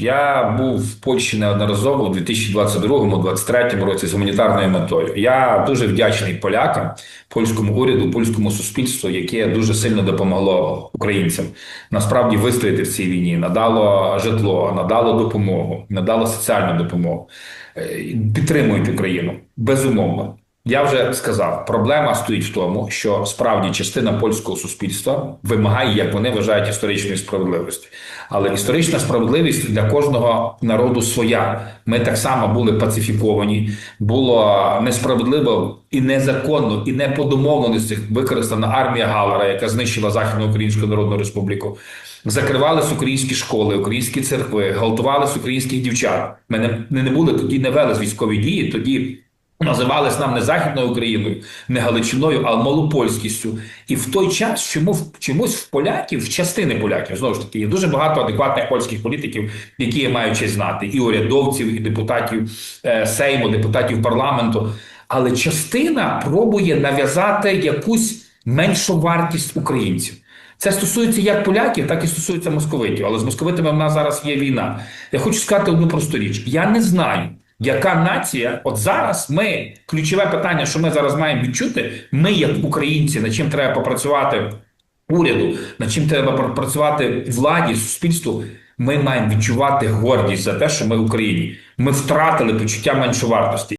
Я був в Польщі неодноразово у 2022-2023 році з гуманітарною метою. Я дуже вдячний полякам, польському уряду, польському суспільству, яке дуже сильно допомогло українцям насправді вистояти в цій війні, надало житло, надало допомогу, надало соціальну допомогу. Е, Підтримують Україну безумовно. Я вже сказав, проблема стоїть в тому, що справді частина польського суспільства вимагає, як вони вважають, історичної справедливості. Але історична справедливість для кожного народу своя. Ми так само були пацифіковані, було несправедливо і незаконно, і не по домовленостях використана армія Галера, яка знищила Західну Українську Народну Республіку. Закривались українські школи, українські церкви, гвалтувались українських дівчат. Ми не, не були тоді, не вели з військові дії. Тоді називались нам не Західною Україною, не Галичиною, а Малопольськістю. І в той час чому чомусь в поляків, в частини поляків, знову ж таки, є дуже багато адекватних польських політиків, які я маю честь знати, і урядовців, і депутатів е, Сейму, депутатів парламенту. Але частина пробує нав'язати якусь меншу вартість українців. Це стосується як поляків, так і стосується московитів. Але з московитами в нас зараз є війна. Я хочу сказати одну просту річ: я не знаю. Яка нація? От зараз ми ключове питання, що ми зараз маємо відчути, ми, як українці, над чим треба попрацювати уряду, над чим треба працювати владі, суспільству. Ми маємо відчувати гордість за те, що ми в Україні. Ми втратили почуття меншовартості.